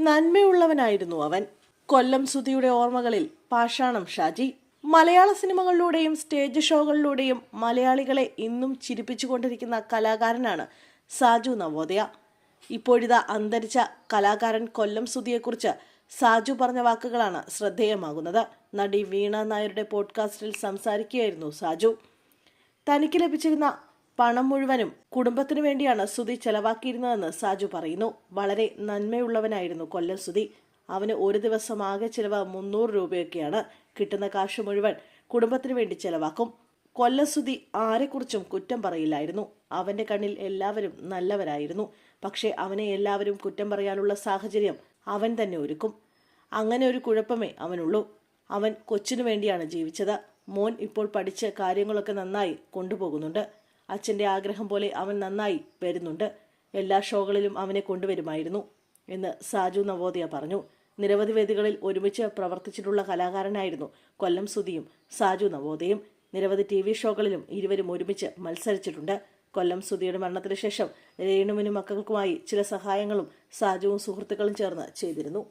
നന്മയുള്ളവനായിരുന്നു അവൻ. കൊല്ലം സുധിയുടെ ഓർമ്മകളിൽ പാഷാണം ഷാജി. മലയാള സിനിമകളിലൂടെയും സ്റ്റേജ് ഷോകളിലൂടെയും മലയാളികളെ ഇന്നും ചിരിപ്പിച്ചുകൊണ്ടിരിക്കുന്ന കലാകാരനാണ് സാജു നവോദയ. ഇപ്പോഴിതാ അന്തരിച്ച കലാകാരൻ കൊല്ലം സുധിയെക്കുറിച്ച് സാജു പറഞ്ഞ വാക്കുകളാണ് ശ്രദ്ധേയമാകുന്നത്. നടി വീണ നായരുടെ പോഡ്കാസ്റ്റിൽ സംസാരിക്കുകയായിരുന്നു സാജു. തനിക്ക് ലഭിച്ചിരുന്ന പണം മുഴുവനും കുടുംബത്തിനു വേണ്ടിയാണ് സുധി ചെലവാക്കിയിരുന്നതെന്ന് സാജു പറയുന്നു. വളരെ നന്മയുള്ളവനായിരുന്നു കൊല്ലം സുധി. അവന് ഒരു ദിവസം ആകെ ചിലവ് മുന്നൂറ് രൂപയൊക്കെയാണ്. കിട്ടുന്ന കാശ് മുഴുവൻ കുടുംബത്തിനു വേണ്ടി ചെലവാക്കും. കൊല്ലം സുധി ആരെക്കുറിച്ചും കുറ്റം പറയില്ലായിരുന്നു. അവന്റെ കണ്ണിൽ എല്ലാവരും നല്ലവരായിരുന്നു. പക്ഷേ അവനെ എല്ലാവരും കുറ്റം പറയാനുള്ള സാഹചര്യം അവൻ തന്നെ ഒരുക്കും. അങ്ങനെ ഒരു കുഴപ്പമേ അവനുള്ളൂ. അവൻ കൊച്ചിനു വേണ്ടിയാണ് ജീവിച്ചത്. മോൻ ഇപ്പോൾ പഠിച്ച് കാര്യങ്ങളൊക്കെ നന്നായി കൊണ്ടുപോകുന്നുണ്ട്. അച്ഛന്റെ ആഗ്രഹം പോലെ അവൻ നന്നായി വരുന്നുണ്ട്. എല്ലാ ഷോകളിലും അവനെ കൊണ്ടുവരുമായിരുന്നു എന്ന് സാജു നവോദയ പറഞ്ഞു. നിരവധി വേദികളിൽ ഒരുമിച്ച് പ്രവർത്തിച്ചിട്ടുള്ള കലാകാരനായിരുന്നു കൊല്ലം സുധിയും സാജു നവോദയും. നിരവധി ടി വി ഷോകളിലും ഇരുവരും ഒരുമിച്ച് മത്സരിച്ചിട്ടുണ്ട്. കൊല്ലം സുധിയുടെ മരണത്തിന് ശേഷം രേണുവിനും മക്കൾക്കുമായി ചില സഹായങ്ങളും സാജുവും സുഹൃത്തുക്കളും ചേർന്ന് ചെയ്തിരുന്നു.